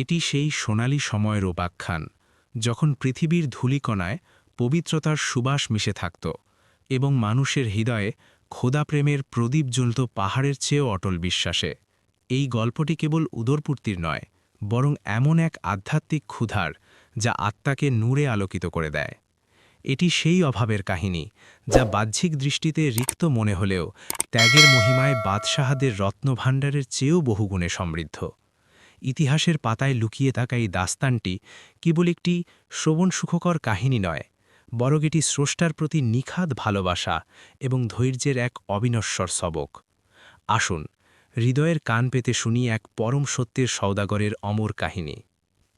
এটি সেই সোনালি সময়ের উপাখ্যান, যখন পৃথিবীর ধূলিকণায় পবিত্রতার সুবাস মিশে থাকত এবং মানুষের হৃদয়ে খোদাপ্রেমের প্রদীপ জ্বলত পাহাড়ের চেয়েও অটল বিশ্বাসে। এই গল্পটি কেবল উদরপূর্তির নয়, বরং এমন এক আধ্যাত্মিক ক্ষুধার যা আত্মাকে নূরে আলোকিত করে দেয়। এটি সেই অভাবের কাহিনী যা বাহ্যিক দৃষ্টিতে রিক্ত মনে হলেও ত্যাগের মহিমায় বাদশাহাদের রত্নভাণ্ডারের চেয়েও বহুগুণে সমৃদ্ধ। ইতিহাসের পাতায় লুকিয়ে থাকা এই দাস্তানটি কেবল একটি শ্রবণ সুখকর কাহিনী নয়, বরং এটি স্রষ্টার প্রতি নিখাদ ভালোবাসা এবং ধৈর্যের এক অবিনশ্বর সবক। আসুন, হৃদয়ের কান পেতে শুনি এক পরম সত্যের সৌদাগরের অমর কাহিনী।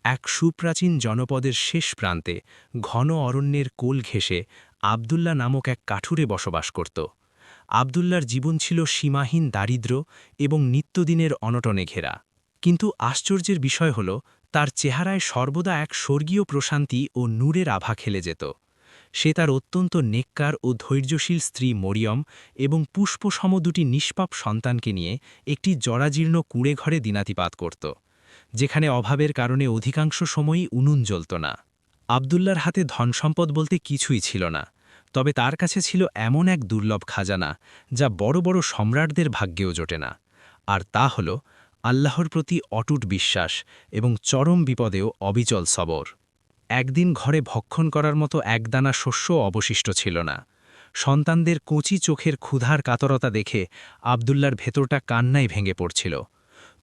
এক সুপ্রাচীন জনপদের শেষ প্রান্তে ঘন অরণ্যের কোল ঘেঁষে আবদুল্লা নামক এক কাঠুরে বসবাস করত। আবদুল্লার জীবন ছিল সীমাহীন দারিদ্র এবং নিত্যদিনের অনটনে ঘেরা। কিন্তু আশ্চর্যের বিষয় হল, তার চেহারায় সর্বদা এক স্বর্গীয় প্রশান্তি ও নূরের আভা খেলে যেত। সে তার অত্যন্ত নেককার ও ধৈর্যশীল স্ত্রী মরিয়ম এবং পুষ্পসম দুটি নিষ্পাপ সন্তানকে নিয়ে একটি জরাজীর্ণ কুঁড়ে ঘরে দিনাতিপাত করত, যেখানে অভাবের কারণে অধিকাংশ সময়ই উনুন জ্বলত না। আবদুল্লার হাতে ধনসম্পদ বলতে কিছুই ছিল না, তবে তার কাছে ছিল এমন এক দুর্লভ খাজানা যা বড় বড় সম্রাটদের ভাগ্যেও জোটে না। আর তা হল আল্লাহর প্রতি অটুট বিশ্বাস এবং চরম বিপদেও অবিচল সবর। একদিন ঘরে ভক্ষণ করার মতো একদানা শস্য অবশিষ্ট ছিল না। সন্তানদের কচি চোখের ক্ষুধার কাতরতা দেখে আবদুল্লার ভেতরটা কান্নায় ভেঙে পড়ছিল।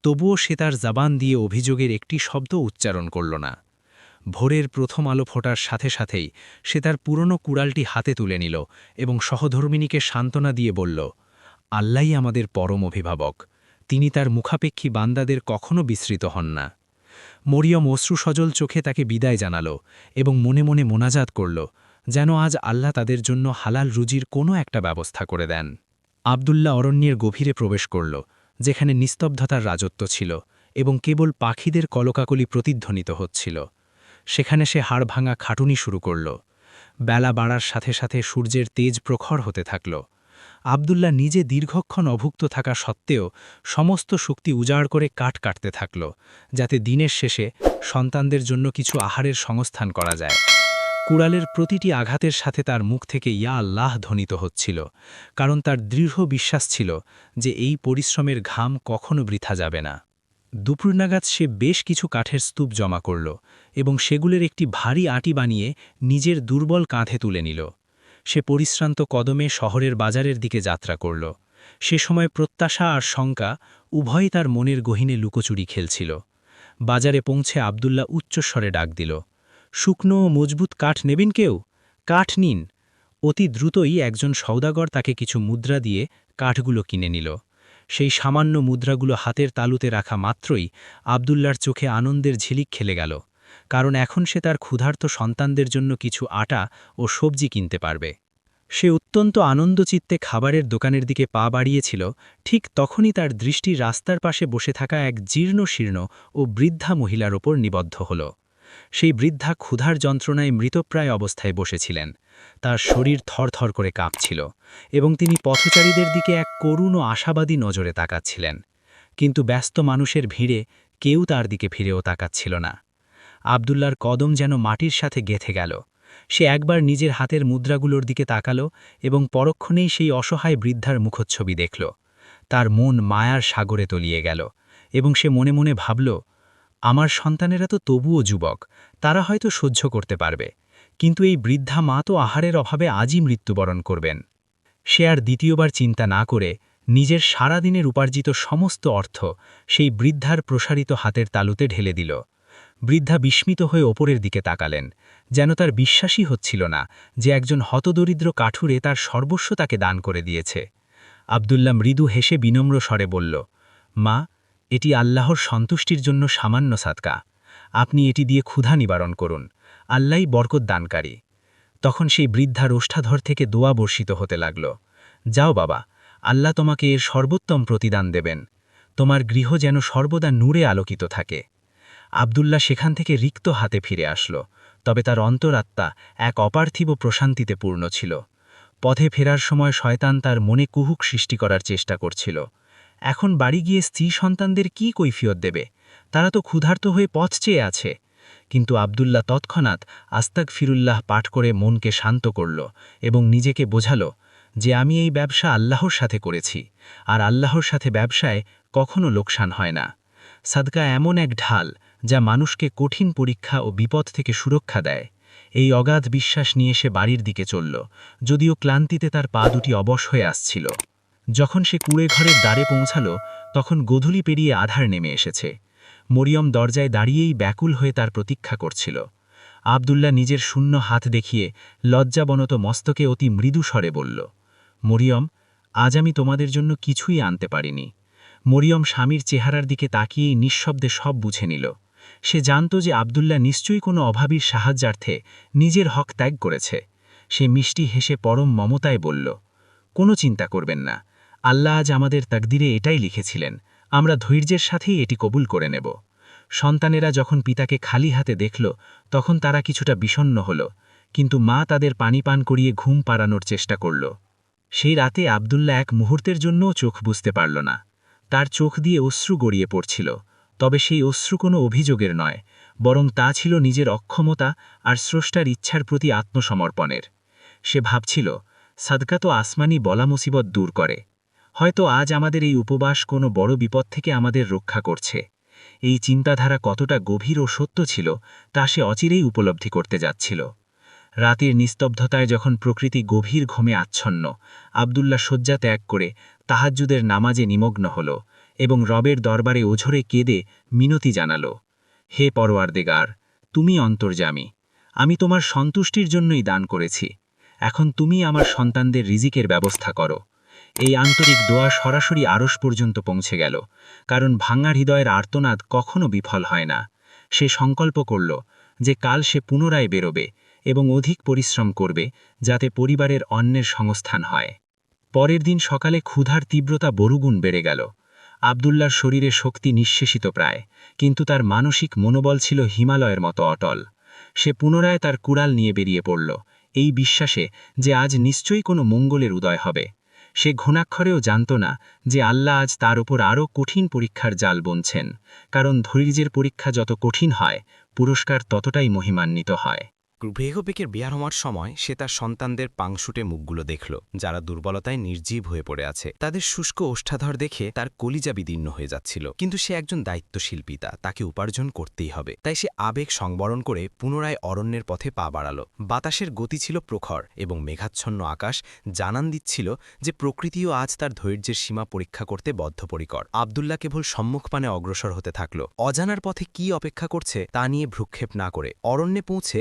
তবুও সে তার জাবান দিয়ে অভিযোগের একটি শব্দ উচ্চারণ করল না। ভোরের প্রথম আলো ফোটার সাথে সাথেই সে তার পুরনো কুড়ালটি হাতে তুলে নিল এবং সহধর্মিনীকে সান্ত্বনা দিয়ে বলল, আল্লাহই আমাদের পরম অভিভাবক। তিনি তার মুখাপেক্ষী বান্দাদের কখনো বিস্মৃত হন না। মরিয়ম অশ্রু সজল চোখে তাকে বিদায় জানাল এবং মনে মনে মোনাজাত করল, যেন আজ আল্লাহ তাদের জন্য হালাল রুজির কোনো একটা ব্যবস্থা করে দেন। আবদুল্লাহ অরণ্যের গভীরে প্রবেশ করল, যেখানে নিস্তব্ধতার রাজত্ব ছিল এবং কেবল পাখিদের কলকাকলি প্রতিধ্বনিত হচ্ছিল। সেখানে সে হাড় ভাঙা খাটুনি শুরু করল। বেলা বাড়ার সাথে সাথে সূর্যের তেজ প্রখর হতে থাকল। আবদুল্লাহ নিজে দীর্ঘক্ষণ অভুক্ত থাকা সত্ত্বেও সমস্ত শক্তি উজাড় করে কাঠ কাটতে থাকল, যাতে দিনের শেষে সন্তানদের জন্য কিছু আহারের সংস্থান করা যায়। কুড়ালের প্রতিটি আঘাতের সাথে তার মুখ থেকে ইয়া আল্লাহ ধ্বনিত হচ্ছিল, কারণ তার দৃঢ় বিশ্বাস ছিল যে এই পরিশ্রমের ঘাম কখনো বৃথা যাবে না। দুপুর নাগাদ সে বেশ কিছু কাঠের স্তূপ জমা করল এবং সেগুলোর একটি ভারী আটি বানিয়ে নিজের দুর্বল কাঁধে তুলে নিল। সে পরিশ্রান্ত কদমে শহরের বাজারের দিকে যাত্রা করল। সে সময় প্রত্যাশা আর শঙ্কা উভয়ই তার মনের গহিনে লুকোচুরি খেলছিল। বাজারে পৌঁছে আবদুল্লা উচ্চস্বরে ডাক দিল, শুকনো ও মজবুত কাঠ নেবেন কেউ? কাঠ নিন। অতি দ্রুতই একজন সৌদাগর তাকে কিছু মুদ্রা দিয়ে কাঠগুলো কিনে নিল। সেই সামান্য মুদ্রাগুলো হাতের তালুতে রাখা মাত্রই আবদুল্লার চোখে আনন্দের ঝিলিক খেলে গেল। কারণ এখন সে তার ক্ষুধার্ত সন্তানদের জন্য কিছু আটা ও সবজি কিনতে পারবে। সে অত্যন্ত আনন্দচিত্তে খাবারের দোকানের দিকে পা বাড়িয়েছিল, ঠিক তখনই তার দৃষ্টি রাস্তার পাশে বসে থাকা এক জীর্ণ শীর্ণ ও বৃদ্ধা মহিলার ওপর নিবদ্ধ হল। সেই বৃদ্ধা ক্ষুধার যন্ত্রণায় মৃতপ্রায় অবস্থায় বসেছিলেন। তার শরীর থরথর করে কাঁপছিল এবং তিনি পথচারীদের দিকে এক করুণ ও আশাবাদী নজরে তাকাচ্ছিলেন। কিন্তু ব্যস্ত মানুষের ভিড়ে কেউ তার দিকে ফিরেও তাকাচ্ছিল না। আবদুল্লার কদম যেন মাটির সাথে গেথে গেল। সে একবার নিজের হাতের মুদ্রাগুলোর দিকে তাকাল এবং পরক্ষণেই সেই অসহায় বৃদ্ধার মুখচ্ছবি দেখল। তার মন মায়ার সাগরে তলিয়ে গেল এবং সে মনে মনে ভাবল, আমার সন্তানেরা তো তবুও যুবক, তারা হয়তো সহ্য করতে পারবে। কিন্তু এই বৃদ্ধা মা তো আহারের অভাবে আজই মৃত্যুবরণ করবেন। সে আর দ্বিতীয়বার চিন্তা না করে নিজের সারাদিনের উপার্জিত সমস্ত অর্থ সেই বৃদ্ধার প্রসারিত হাতের তালুতে ঢেলে দিল। বৃদ্ধা বিস্মিত হয়ে ওপরের দিকে তাকালেন, যেন তার বিশ্বাসই হচ্ছিল না যে একজন হতদরিদ্র কাঠুরে তার সর্বস্ব তাকে দান করে দিয়েছে। আবদুল্লা মৃদু হেসে বিনম্র স্বরে বলল, মা, এটি আল্লাহর সন্তুষ্টির জন্য সামান্য সাদকা। আপনি এটি দিয়ে ক্ষুধা নিবারণ করুন। আল্লাহই বরকত দানকারী। তখন সেই বৃদ্ধা রোষ্ঠাধর থেকে দোয়া বর্ষিত হতে লাগল, যাও বাবা, আল্লাহ তোমাকে এর সর্বোত্তম প্রতিদান দেবেন। তোমার গৃহ যেন সর্বদা নূরে আলোকিত থাকে। আবদুল্লাহ সেখান থেকে রিক্ত হাতে ফিরে আসল, তবে তার অন্তরাত্মা এক অপার্থিব প্রশান্তিতে পূর্ণ ছিল। পথে ফেরার সময় শয়তান তার মনে কুহুক সৃষ্টি করার চেষ্টা করছিল। এখন বাড়ি গিয়ে স্ত্রী সন্তানদের কি কৈফিয়ত দেবে? তারা তো ক্ষুধার্ত হয়ে পথ চেয়ে আছে। কিন্তু আবদুল্লাহ তৎক্ষণাৎ আস্তাক ফিরুল্লাহ পাঠ করে মনকে শান্ত করল এবং নিজেকে বোঝাল যে আমি এই ব্যবসা আল্লাহর সাথে করেছি, আর আল্লাহর সাথে ব্যবসায় কখনো লোকসান হয় না। সাদকা এমন এক ঢাল যা মানুষকে কঠিন পরীক্ষা ও বিপদ থেকে সুরক্ষা দেয়। এই অগাধ বিশ্বাস নিয়ে সে বাড়ির দিকে চলল, যদিও ক্লান্তিতে তার পা দুটি অবশ হয়ে আসছিল। যখন সে কুড়ে ঘরের দ্বারে পৌঁছাল, তখন গোধূলি পেরিয়ে আধার নেমে এসেছে। মরিয়ম দরজায় দাঁড়িয়েই ব্যাকুল হয়ে তার প্রতীক্ষা করছিল। আবদুল্লাহ নিজের শূন্য হাত দেখিয়ে লজ্জাবনত মস্তকে অতি মৃদু স্বরে বলল, মরিয়ম, আজ আমি তোমাদের জন্য কিছুই আনতে পারিনি। মরিয়ম স্বামীর চেহারার দিকে তাকিয়েই নিঃশব্দে সব বুঝে নিল। সে জানত যে আবদুল্লাহ নিশ্চয়ই কোনো অভাবীর সাহায্যার্থে নিজের হক ত্যাগ করেছে। সে মিষ্টি হেসে পরম মমতায় বলল, কোনো চিন্তা করবেন না। আল্লাহ আজ আমাদের তাকদিরে এটাই লিখেছিলেন, আমরা ধৈর্যের সাথেই এটি কবুল করে নেব। সন্তানেরা যখন পিতাকে খালি হাতে দেখল, তখন তারা কিছুটা বিষণ্ন হল, কিন্তু মা তাদের পানি পান করিয়ে ঘুম পাড়ানোর চেষ্টা করল। সেই রাতে আবদুল্লাহ এক মুহূর্তের জন্যও চোখ বুঝতে পারল না। তার চোখ দিয়ে অশ্রু গড়িয়ে পড়ছিল। তবে সেই অশ্রু কোনো অভিযোগের নয়, বরং তা ছিল নিজের অক্ষমতা আর স্রষ্টার ইচ্ছার প্রতি আত্মসমর্পণের। সে ভাবছিল, সাদকা তো আসমানি বলা মুসিবত দূর করে। হয়তো আজ আমাদের এই উপবাস কোনো বড় বিপদ থেকে আমাদের রক্ষা করছে। এই চিন্তাধারা কতটা গভীর ও সত্য ছিল, তা সে অচিরেই উপলব্ধি করতে যাচ্ছিল। রাতের নিস্তব্ধতায় যখন প্রকৃতি গভীর ঘুমে আচ্ছন্ন আবদুল্লা শয্যা ত্যাগ করে তাহাজ্জুদের নামাজে নিমগ্ন হল। এবং রবের দরবারে ওঝরে কেঁদে মিনতি জানাল, হে পরোয়ারদেগার তুমি অন্তর্জামী আমি তোমার সন্তুষ্টির জন্যই দান করেছি। এখন তুমি আমার সন্তানদের রিজিকের ব্যবস্থা করো। এই আন্তরিক দোয়া সরাসরি আরস পর্যন্ত পৌঁছে গেল, কারণ ভাঙা হৃদয়ের আর্তনাদ কখনো বিফল হয় না। সে সংকল্প করল যে কাল সে পুনরায় বেরোবে এবং অধিক পরিশ্রম করবে যাতে পরিবারের অন্যের সংস্থান হয়। পরের দিন সকালে ক্ষুধার তীব্রতা বড়ুগুণ বেড়ে গেল। আবদুল্লার শরীরে শক্তি নিঃশেষিত প্রায়, কিন্তু তার মানসিক মনোবল ছিল হিমালয়ের মতো অটল। সে পুনরায় তার কুড়াল নিয়ে বেরিয়ে পড়ল, এই বিশ্বাসে যে আজ নিশ্চয়ই কোনো মঙ্গলের উদয় হবে। সে ঘুণাক্ষরেও জানত না যে আল্লাহ আজ তার উপর আরও কঠিন পরীক্ষার জাল বুনছেন, কারণ ধৈর্যের পরীক্ষা যত কঠিন হয়, পুরস্কার ততটাই মহিমান্বিত হয়। গৃহবেকের বিয়ার হওয়ার সময় সে তার সন্তানদের পাংশুটে মুখগুলো দেখল, যারা দুর্বলতায় নির্জীব হয়ে পড়ে আছে। তাদের শুষ্ক ওষ্ঠাধর দেখে তার কলিজা বিদীর্ণ হয়ে যাচ্ছিল। কিন্তু সে একজন দায়িত্বশীল পিতা, তাকে উপার্জন করতেই হবে। তাই সে আবেগ সংবরণ করে পুনরায় অরণ্যের পথে পা বাড়াল। বাতাসের গতি ছিল প্রখর এবং মেঘাচ্ছন্ন আকাশ জানান দিচ্ছিল যে প্রকৃতিও আজ তার ধৈর্যের সীমা পরীক্ষা করতে বদ্ধপরিকর। আবদুল্লাহ কেবল সম্মুখপানে অগ্রসর হতে থাকল। অজানার পথে কি অপেক্ষা করছে তা নিয়ে ভ্রুক্ষেপ না করে অরণ্যে পৌঁছে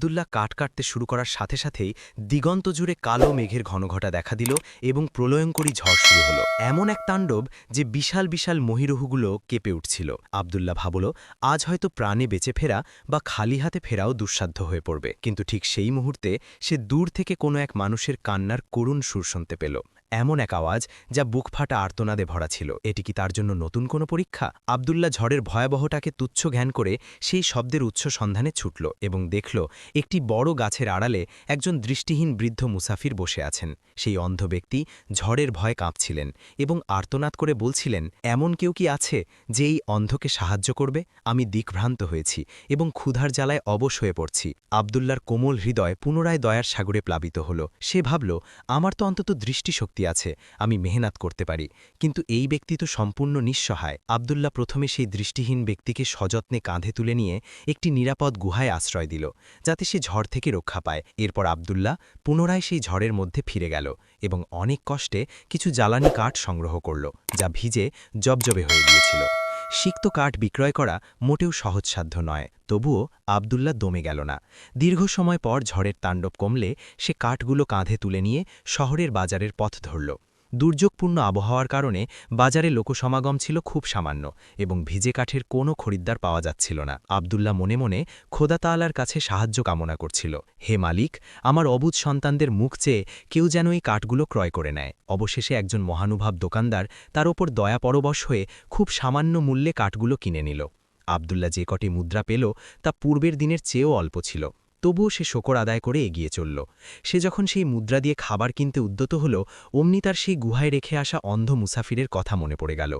আবদুল্লাহ কাঠ কাটতে শুরু করার সাথে সাথেই দিগন্ত জুড়ে কালো মেঘের ঘনঘটা দেখা দিল এবং প্রলয়ঙ্করী ঝড় শুরু হলো। এমন এক তাণ্ডব যে বিশাল বিশাল মহিরহুগুলো কেঁপে উঠছিল। আবদুল্লাহ ভাবল, আজ হয়তো প্রাণে বেঁচে ফেরা বা খালি হাতে ফেরাও দুঃসাধ্য হয়ে পড়বে। কিন্তু ঠিক সেই মুহূর্তে সে দূর থেকে কোনো এক মানুষের কান্নার করুণ সুর শুনতে পেল। এমন এক আওয়াজ যা বুকফাটা আর্তনাদে ভরা ছিল। এটি কি তার জন্য নতুন কোনো পরীক্ষা? আবদুল্লাহ ঝড়ের ভয়াবহটাকে তুচ্ছ জ্ঞান করে সেই শব্দের উৎস সন্ধানে ছুটল এবং দেখল, একটি বড় গাছের আড়ালে একজন দৃষ্টিহীন বৃদ্ধ মুসাফির বসে আছেন। সেই অন্ধ ব্যক্তি ঝড়ের ভয় কাঁপছিলেন এবং আর্তনাদ করে বলছিলেন, এমন কেউ কি আছে যে এই অন্ধকে সাহায্য করবে? আমি দিকভ্রান্ত হয়েছি এবং ক্ষুধার জ্বালায় অবশ হয়ে পড়ছি। আবদুল্লার কোমল হৃদয় পুনরায় দয়ার সাগরে প্লাবিত হল। সে ভাবল, আমার তো অন্তত দৃষ্টিশক্তি আছে, আমি মেহনাত করতে পারি। কিন্তু এই ব্যক্তি তো সম্পূর্ণ নিঃসহায়। আবদুল্লাহ প্রথমে সেই দৃষ্টিহীন ব্যক্তিকে সযত্নে কাঁধে তুলে নিয়ে একটি নিরাপদ গুহায় আশ্রয় দিল, যাতে সে ঝড় থেকে রক্ষা পায়। এরপর আবদুল্লা পুনরায় সেই ঝড়ের মধ্যে ফিরে গেল এবং অনেক কষ্টে কিছু জ্বালানি কাঠ সংগ্রহ করল, যা ভিজে জবজবে হয়ে গিয়েছিল। সিক্ত কাঠ বিক্রয় করা মোটেও সহজসাধ্য নয়, তবুও আবদুল্লা দমে গেল না। দীর্ঘ সময় পর ঝড়ের তাণ্ডব কমলে সে কাঠগুলো কাঁধে তুলে নিয়ে শহরের বাজারের পথ ধরল। দুর্যোগপূর্ণ আবহাওয়ার কারণে বাজারে লোকসমাগম ছিল খুব সামান্য এবং ভিজে কাঠের কোনো খরিদ্দার পাওয়া যাচ্ছিল না। আবদুল্লাহ মনে মনে খোদা তালার কাছে সাহায্য কামনা করছিল, হে মালিক, আমার অবুধ সন্তানদের মুখ চেয়ে কেউ যেন এই কাঠগুলো ক্রয় করে নেয়। অবশেষে একজন মহানুভাব দোকানদার তার ওপর দয়া পরবশ হয়ে খুব সামান্য মূল্যে কাঠগুলো কিনে নিল। আবদুল্লাহ যে কটি মুদ্রা পেল তা পূর্বের দিনের চেয়েও অল্প ছিল। তবুও সে শকর আদায় করে এগিয়ে চলল। সে যখন সেই মুদ্রা দিয়ে খাবার কিনতে উদ্যত হল, অমনি তার সেই গুহায় রেখে আসা অন্ধ মুসাফিরের কথা মনে পড়ে গেল।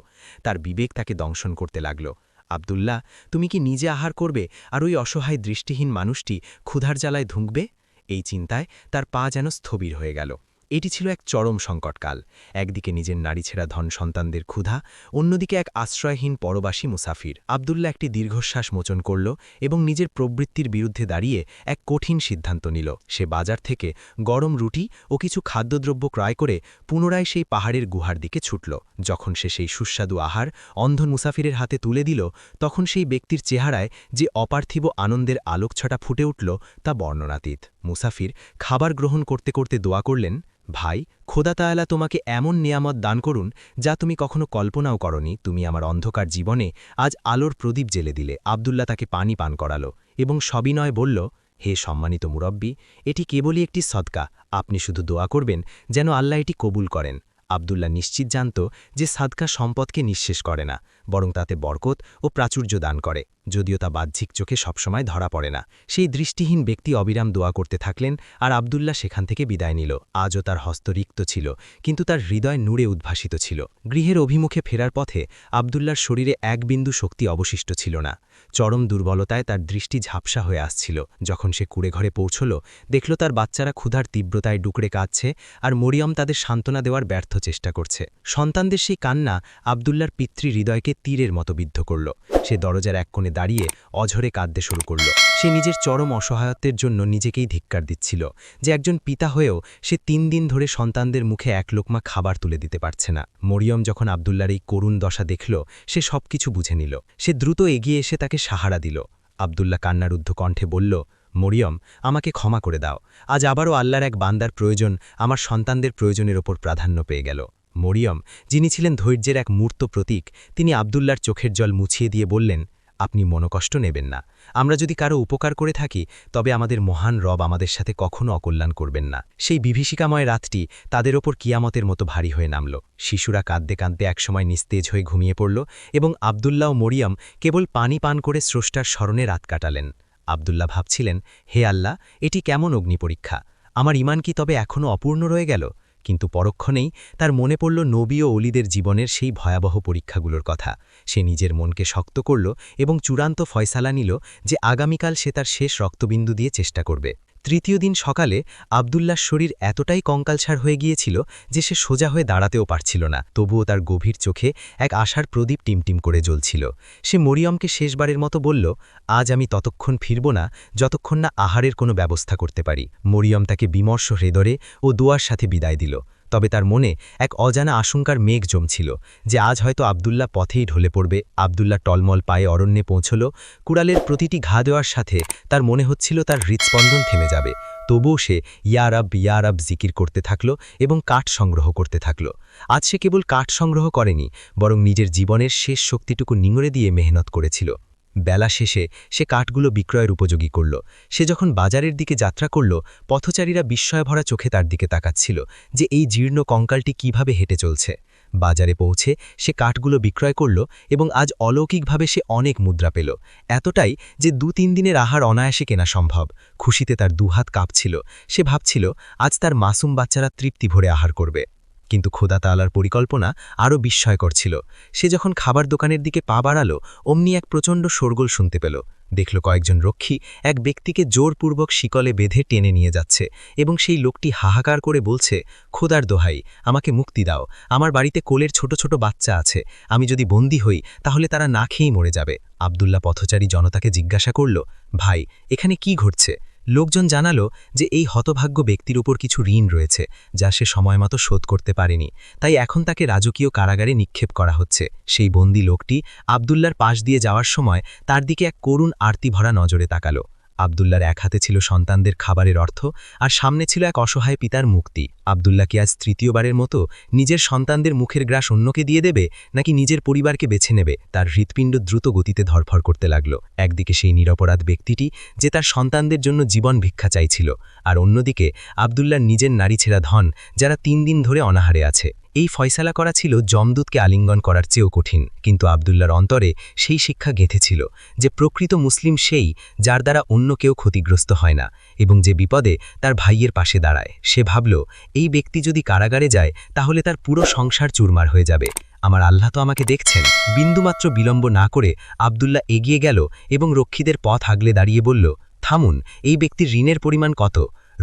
তার বিবেক তাকে দংশন করতে লাগল। আবদুল্লাহ, তুমি কি নিজে আহার করবে আর ওই অসহায় দৃষ্টিহীন মানুষটি ক্ষুধার জ্বালায় ধুঁকবে? এই চিন্তায় তার পা যেন স্থবির হয়ে গেল। এটি ছিল এক চরম সংকটকাল। একদিকে নিজের নারী ছেঁড়া ধন সন্তানদের ক্ষুধা, অন্যদিকে এক আশ্রয়হীন পরবাসী মুসাফির। আবদুল্লাহ একটি দীর্ঘশ্বাস মোচন করল এবং নিজের প্রবৃত্তির বিরুদ্ধে দাঁড়িয়ে এক কঠিন সিদ্ধান্ত নিল। সে বাজার থেকে গরম রুটি ও কিছু খাদ্যদ্রব্য ক্রয় করে পুনরায় সেই পাহাড়ের গুহার দিকে ছুটল। যখন সে সেই সুস্বাদু আহার অন্ধ মুসাফিরের হাতে তুলে দিল, তখন সেই ব্যক্তির চেহারায় যে অপার্থিব আনন্দের আলোকছটা ফুটে উঠল তা বর্ণনাতীত। মুসাফির খাবার গ্রহণ করতে করতে দোয়া করলেন, ভাই, খোদা তায়ালা তোমাকে এমন নিয়ামত দান করুন যা তুমি কখনো কল্পনাও করনি। তুমি আমার অন্ধকার জীবনে আজ আলোর প্রদীপ জেলে দিলে। আবদুল্লা তাকে পানি পান করালো এবং সবিনয় বলল, হে সম্মানিত মুরব্বী, এটি কেবলই একটি সদকা। আপনি শুধু দোয়া করবেন যেন আল্লাহ এটি কবুল করেন। আবদুল্লা নিশ্চিত জানত যে সাদকা সম্পদকে নিঃশেষ করে না, বরং তাতে বরকত ও প্রাচুর্য দান করে, যদিও তা বাহ্যিক চোখে সবসময় ধরা পড়ে না। সেই দৃষ্টিহীন ব্যক্তি অবিরাম দোয়া করতে থাকলেন আর আবদুল্লা সেখান থেকে বিদায় নিল। আজও তার হস্ত রিক্ত ছিল, কিন্তু তার হৃদয় নূরে উদ্ভাসিত ছিল। গৃহের অভিমুখে ফেরার পথে আবদুল্লার শরীরে এক বিন্দু শক্তি অবশিষ্ট ছিল না। চরম দুর্বলতায় তার দৃষ্টি ঝাপসা হয়ে আসছিল। যখন সে কুড়ে ঘরে পৌঁছল, দেখল তার বাচ্চারা ক্ষুধার তীব্রতায় ডুকড়ে কাঁদছে আর মরিয়ম তাদের সান্ত্বনা দেওয়ার ব্যর্থ চেষ্টা করছে। সন্তানদের সেই কান্না আবদুল্লার পিতৃ হৃদয়কে তীরের মতো বিদ্ধ করল। সে দরজার এক কোণে দাঁড়িয়ে অঝরে কাঁদতে শুরু করল। সে নিজের চরম অসহায়ত্বের জন্য নিজেকেই ধিক্কার দিচ্ছিল যে একজন পিতা হয়েও সে তিন দিন ধরে সন্তানদের মুখে এক লোকমা খাবার তুলে দিতে পারছে না। মরিয়ম যখন আবদুল্লার এই করুণ দশা দেখল, সে সবকিছু বুঝে নিল। সে দ্রুত এগিয়ে এসে তাকে সাহারা দিল। আবদুল্লা কান্নারুদ্ধ কণ্ঠে বলল, মরিয়ম, আমাকে ক্ষমা করে দাও। আজ আবারও আল্লাহর এক বান্দার প্রয়োজন আমার সন্তানদের প্রয়োজনের ওপর প্রাধান্য পেয়ে গেল। মরিয়ম, যিনি ছিলেন ধৈর্যের এক মূর্ত প্রতীক, তিনি আবদুল্লার চোখের জল মুছিয়ে দিয়ে বললেন আপনি মনকষ্ট নেবেন না। আমরা যদি কারও উপকার করে থাকি, তবে আমাদের মহান রব আমাদের সাথে কখনো অকল্যাণ করবেন না। সেই বিভীষিকাময় রাতটি তাদের ওপর কিয়ামতের মতো ভারী হয়ে নামল। শিশুরা কাঁদতে কাঁদতে একসময় নিস্তেজ হয়ে ঘুমিয়ে পড়ল এবং আবদুল্লাহ ও মরিয়ম কেবল পানি পান করে স্রষ্টার স্মরণে রাত কাটালেন। আবদুল্লাহ ভাবছিলেন, হে আল্লাহ, এটি কেমন অগ্নি পরীক্ষা? আমার ইমান কি তবে এখনও অপূর্ণ রয়ে গেল? কিন্তু পরক্ষণেই তার মনে পড়ল নবী ও অলিদের জীবনের সেই ভয়াবহ পরীক্ষাগুলোর কথা। সে নিজের মনকে শক্ত করল এবং চূড়ান্ত ফয়সালা নিল যে আগামীকাল সে তার শেষ রক্তবিন্দু দিয়ে চেষ্টা করবে। তৃতীয় দিন সকালে আবদুল্লার শরীর এতটাই কঙ্কালছাড় হয়ে গিয়েছিল যে সে সোজা হয়ে দাঁড়াতেও পারছিল না। তবুও তার গভীর চোখে এক আশার প্রদীপ টিমটিম করে জ্বলছিল। সে মরিয়মকে শেষবারের মতো বলল, আজ আমি ততক্ষণ ফিরব না, যতক্ষণ না আহারের কোনো ব্যবস্থা করতে পারি। মরিয়ম তাকে বিমর্ষ হৃদরে ও দোয়ার সাথে বিদায় দিল। তবে তার মনে এক অজানা আশঙ্কার মেঘ জমছিল যে আজ হয়তো আবদুল্লাহ পথেই ঢলে পড়বে। আবদুল্লাহ টলমল পায়ে অরণ্যে পৌঁছল। কুড়ালের প্রতিটি ঘা দেওয়ার সাথে তার মনে হচ্ছিল তার হৃৎস্পন্দন থেমে যাবে। তবুও সে ইয়ারাব ইয়ারাব জিকির করতে থাকল এবং কাঠ সংগ্রহ করতে থাকল। আজ সে কেবল কাঠ সংগ্রহ করেনি, বরং নিজের জীবনের শেষ শক্তিটুকু নিঙড়ে দিয়ে মেহনত করেছিল। বেলা শেষে সে কাঠগুলো বিক্রয়ের উপযোগী করল। সে যখন বাজারের দিকে যাত্রা করল, পথচারীরা বিস্ময় ভরা চোখে তার দিকে তাকাচ্ছিল যে এই জীর্ণ কঙ্কালটি কীভাবে হেঁটে চলছে। বাজারে পৌঁছে সে কাঠগুলো বিক্রয় করল এবং আজ অলৌকিকভাবে সে অনেক মুদ্রা পেল। এতটাই যে দু তিন দিনের আহার অনায়াসে কেনা সম্ভব। খুশিতে তার দুহাত কাঁপছিল। সে ভাবছিল, আজ তার মাসুম বাচ্চারা তৃপ্তি ভরে আহার করবে। কিন্তু খোদা তালার পরিকল্পনা আরও বিস্ময়কর ছিল। সে যখন খাবার দোকানের দিকে পা বাড়াল, অমনি এক প্রচণ্ড শোরগোল শুনতে পেল। দেখল কয়েকজন রক্ষী এক ব্যক্তিকে জোরপূর্বক শিকলে বেঁধে টেনে নিয়ে যাচ্ছে এবং সেই লোকটি হাহাকার করে বলছে, খোদার দোহাই, আমাকে মুক্তি দাও। আমার বাড়িতে কোলের ছোট ছোট বাচ্চা আছে। আমি যদি বন্দী হই, তাহলে তারা না খেয়েই মরে যাবে। আবদুল্লাহ পথচারী জনতাকে জিজ্ঞাসা করল, ভাই, এখানে কি ঘটছে? লোকজন জানালো যে এই হতভাগ্য ব্যক্তির উপর কিছু ঋণ রয়েছে, যা সে সময়মতো শোধ করতে পারেনি। তাই এখন তাকে রাজকীয় কারাগারে নিক্ষেপ করা হচ্ছে। সেই বন্দি লোকটি আবদুল্লার পাশ দিয়ে যাওয়ার সময় তার দিকে এক করুণ আরতি ভরা নজরে তাকালো। আবদুল্লার এক হাতে ছিল সন্তানদের খাবারের অর্থ আর সামনে ছিল এক অসহায় পিতার মুক্তি। আবদুল্লা কি আজ তৃতীয়বারের মতো নিজের সন্তানদের মুখের গ্রাস অন্যকে দিয়ে দেবে নাকি নিজের পরিবারকে বেছে নেবে? তার হৃৎপিণ্ড দ্রুত গতিতে ধরফর করতে লাগল। একদিকে সেই নিরপরাধ ব্যক্তিটি যে তার সন্তানদের জন্য জীবন ভিক্ষা চাইছিল, আর অন্যদিকে আবদুল্লার নিজের নারী ছেঁড়া ধন যারা তিন দিন ধরে অনাহারে আছে। এই ফয়সালা করা ছিল জমদূতকে আলিঙ্গন করার চেয়েও কঠিন, কিন্তু আবদুল্লার অন্তরে সেই শিক্ষা গেঁথেছিল যে প্রকৃত মুসলিম সেই যার দ্বারা অন্য কেউ ক্ষতিগ্রস্ত হয় না এবং যে বিপদে তার ভাইয়ের পাশে দাঁড়ায়। সে ভাবল, এই ব্যক্তি যদি কারাগারে যায়, তাহলে তার পুরো সংসার চুরমার হয়ে যাবে। আমার আল্লাহ তো আমাকে দেখছেন। বিন্দুমাত্র বিলম্ব না করে আবদুল্লাহ এগিয়ে গেল এবং রক্ষীদের পথ আগলে দাঁড়িয়ে বলল, থামুন, এই ব্যক্তির ঋণের পরিমাণ কত?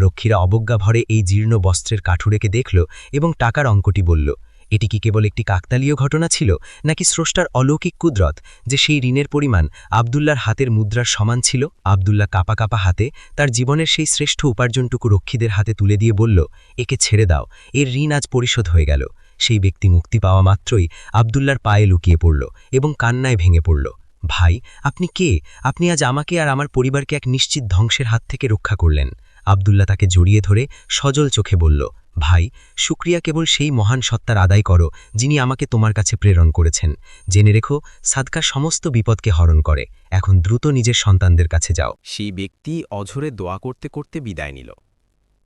রক্ষীরা অবজ্ঞা ভরে এই জীর্ণ বস্ত্রের কাঠুরেকে দেখল এবং টাকার অঙ্কটি বলল, এটি কি কেবল একটি কাকতালীয় ঘটনা ছিল, নাকি স্রষ্টার অলৌকিক কুদরত, যে সেই ঋণের পরিমাণ আবদুল্লার হাতের মুদ্রার সমান ছিল? আবদুল্লাহ কাপা কাপা হাতে তার জীবনের সেই শ্রেষ্ঠ উপার্জনটুকু রক্ষীদের হাতে তুলে দিয়ে বলল, একে ছেড়ে দাও, এর ঋণ আজ পরিশোধ হয়ে গেল। সেই ব্যক্তি মুক্তি পাওয়া মাত্রই আবদুল্লার পায়ে লুকিয়ে পড়ল এবং কান্নায় ভেঙে পড়ল, ভাই, আপনি কে? আপনি আজ আমাকে আর আমার পরিবারকে এক নিশ্চিত ধ্বংসের হাত থেকে রক্ষা করলেন। আবদুল্লাহ তাকে জড়িয়ে ধরে সজল চোখে বলল, ভাই শুক্রিয়া কেবল সেই মহান সত্তার আদায় করো, যিনি আমাকে তোমার কাছে প্রেরণ করেছেন। জেনে রেখো, সাদকা সমস্ত বিপদকে হরণ করে। এখন দ্রুত নিজের সন্তানদের কাছে যাও সেই ব্যক্তি অঝরে দোয়া করতে করতে বিদায় নিল।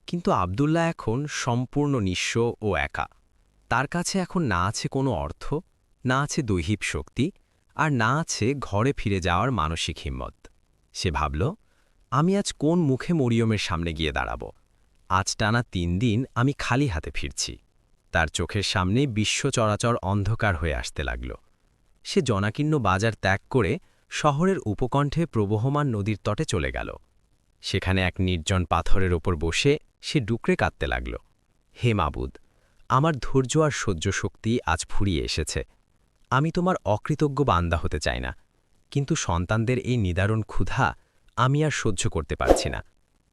কিন্তু আবদুল্লাহ এখন সম্পূর্ণ নিঃস্ব ও একা। তার কাছে এখন না আছে কোনো অর্থ, না আছে দৈহিক শক্তি, আর না আছে ঘরে ফিরে যাওয়ার মানসিক হিম্মত। সে ভাবল আমি আজ কোন মুখে মরিয়মের সামনে গিয়ে দাঁড়াব? আজ টানা তিন দিন আমি খালি হাতে ফিরছি। তার চোখের সামনে বিশ্ব চরাচর অন্ধকার হয়ে আসতে লাগল। সে জনাকীর্ণ বাজার ত্যাগ করে শহরের উপকণ্ঠে প্রবহমান নদীর তটে চলে গেল। সেখানে এক নির্জন পাথরের ওপর বসে সে ডুকরে কাঁদতে লাগল। হে মাবুদ, আমার ধৈর্য আর সহ্য শক্তি আজ ফুরিয়ে এসেছে। আমি তোমার অকৃতজ্ঞ বান্দা হতে চাই না। কিন্তু সন্তানদের এই নিদারুণ ক্ষুধা আমি আর সহ্য করতে পারছি না।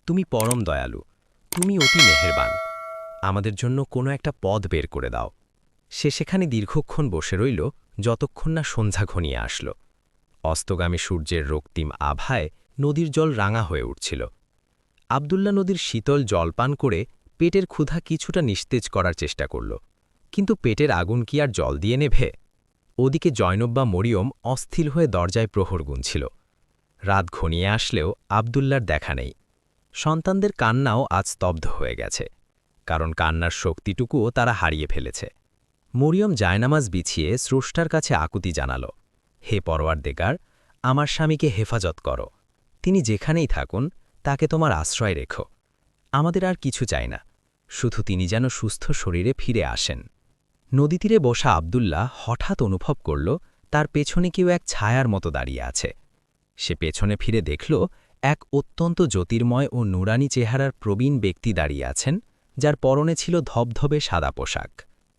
তুমি পরম দয়ালু, তুমি অতি মেহেরবান। আমাদের জন্য কোনো একটা পদ বের করে দাও। সে সেখানে দীর্ঘক্ষণ বসে রইল, যতক্ষণ না সন্ধ্যা ঘনিয়ে আসল। অস্তগামী সূর্যের রক্তিম আভায় নদীর জল রাঙা হয়ে উঠছিল। আবদুল্লা নদীর শীতল জল পান করে পেটের ক্ষুধা কিছুটা নিস্তেজ করার চেষ্টা করল। কিন্তু পেটের আগুন কি আর জল দিয়ে নেভে? ওদিকে জয়নব্বা মরিয়ম অস্থির হয়ে দরজায় প্রহর গুনছিল। রাত ঘনিয়ে আসলেও আবদুল্লার দেখা নেই। সন্তানদের কান্নাও আজ স্তব্ধ হয়ে গেছে, কারণ কান্নার শক্তিটুকুও তারা হারিয়ে ফেলেছে। মরিয়ম জায়নামাজ বিছিয়ে স্রষ্টার কাছে আকুতি জানাল, হে পরওয়ার দেগার আমার স্বামীকে হেফাজত করো। তিনি যেখানেই থাকুন, তাকে তোমার আশ্রয় রেখো। আমাদের আর কিছু চাই না, শুধু তিনি যেন সুস্থ শরীরে ফিরে আসেন। নদীতীরে বসা আবদুল্লাহ হঠাৎ অনুভব করল, তার পেছনে কেউ এক ছায়ার মতো দাঁড়িয়ে আছে। সে পেছনে ফিরে দেখল এক অত্যন্ত জ্যোতির্ময় ও নুরানি চেহারার প্রবীণ ব্যক্তি দাঁড়িয়ে আছেন, যার পরনে ছিল ধবধবে সাদা পোশাক।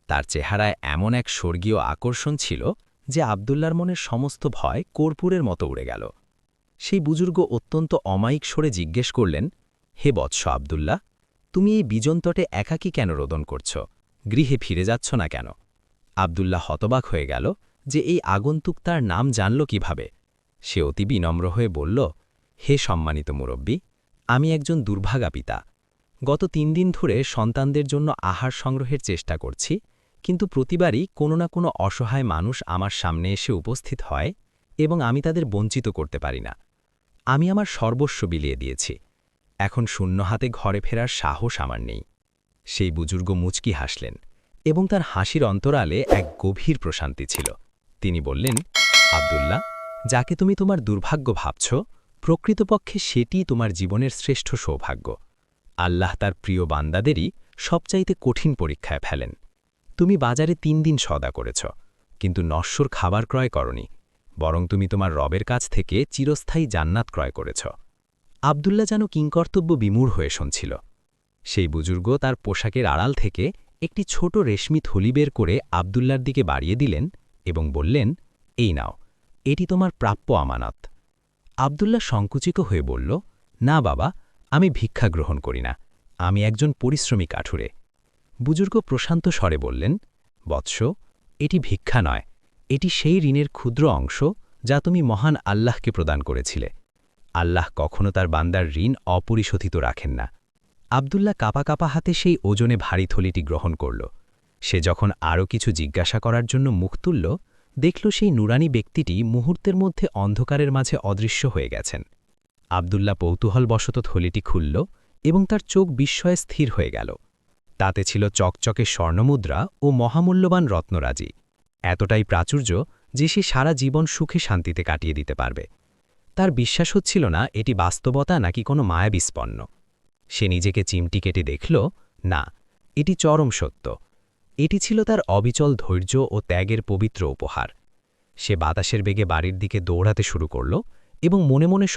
তার চেহারায় এমন এক স্বর্গীয় আকর্ষণ ছিল যে আবদুল্লার মনের সমস্ত ভয় কর্পূরের মতো উড়ে গেল। সেই বুজুর্গ অত্যন্ত অমায়িক স্বরে জিজ্ঞেস করলেন, হে বৎস আবদুল্লাহ, তুমি এই বিজন্তটে একাকী কেন রোদন করছ? গৃহে ফিরে যাচ্ছ না কেন? আবদুল্লাহ হতবাক হয়ে গেল যে এই আগন্তুক তার নাম জানল কীভাবে। সে অতি বিনম্র হয়ে বলল, হে সম্মানিত মুরব্বী, আমি একজন দুর্ভাগা পিতা। গত তিন দিন ধরে সন্তানদের জন্য আহার সংগ্রহের চেষ্টা করছি, কিন্তু প্রতিবারই কোনো না কোনো অসহায় মানুষ আমার সামনে এসে উপস্থিত হয় এবং আমি তাদের বঞ্চিত করতে পারি না। আমি আমার সর্বস্ব বিলিয়ে দিয়েছি। এখন শূন্য হাতে ঘরে ফেরার সাহস আমার নেই। সেই বুজুর্গ মুচকি হাসলেন এবং তার হাসির অন্তরালে এক গভীর প্রশান্তি ছিল। তিনি বললেন, আবদুল্লাহ যাকে তুমি তোমার দুর্ভাগ্য ভাবছ, প্রকৃতপক্ষে সেটি তোমার জীবনের শ্রেষ্ঠ সৌভাগ্য। আল্লাহ তার প্রিয় বান্দাদেরই সবচাইতে কঠিন পরীক্ষায় ফেলেন। তুমি বাজারে তিন দিন সদা করেছ, কিন্তু নশ্বর খাবার ক্রয় করনি, বরং তুমি তোমার রবের কাছ থেকে চিরস্থায়ী জান্নাত ক্রয় করেছ। আবদুল্লা যেন কিংকর্তব্য বিমূঢ় হয়ে শুনছিল। সেই বুজুর্গ তার পোশাকের আড়াল থেকে একটি ছোট রেশমি থলি বের করে আবদুল্লার দিকে বাড়িয়ে দিলেন এবং বললেন, এই নাও এটি তোমার প্রাপ্য আমানত। আবদুল্লা সংকুচিত হয়ে বলল, না বাবা, আমি ভিক্ষা গ্রহণ করি না। আমি একজন পরিশ্রমী কাঠুরে। বুজুর্গ প্রশান্ত স্বরে বললেন, বৎস, এটি ভিক্ষা নয়। এটি সেই ঋণের ক্ষুদ্র অংশ যা তুমি মহান আল্লাহকে প্রদান করেছিলে। আল্লাহ কখনো তার বান্দার ঋণ অপরিশোধিত রাখেন না। আবদুল্লাহ কাপা কাপা হাতে সেই ওজনে ভারী থলিটি গ্রহণ করল। সে যখন আরও কিছু জিজ্ঞাসা করার জন্য মুখ তুলল দেখল সেই নুরানি ব্যক্তিটি মুহূর্তের মধ্যে অন্ধকারের মাঝে অদৃশ্য হয়ে গেছেন। আবদুল্লাহ কৌতূহলবশত থলিটি খুলল এবং তার চোখ বিস্ময়ে স্থির হয়ে গেল। তাতে ছিল চকচকে স্বর্ণমুদ্রা ও মহামূল্যবান রত্নরাজি। এতটাই প্রাচুর্য যে সে সারা জীবন সুখে শান্তিতে কাটিয়ে দিতে পারবে। তার বিশ্বাস হচ্ছিল না এটি বাস্তবতা নাকি কোনো মায়াবিস্পন্ন। সে নিজেকে চিমটি কেটে দেখল, না, এটি চরম সত্য। এটি ছিল তার অবিচল ধৈর্য ও ত্যাগের পবিত্র উপহার। সে বাতাসের বেগে বাড়ির দিকে দৌড়াতে শুরু করল এবং মনে মনে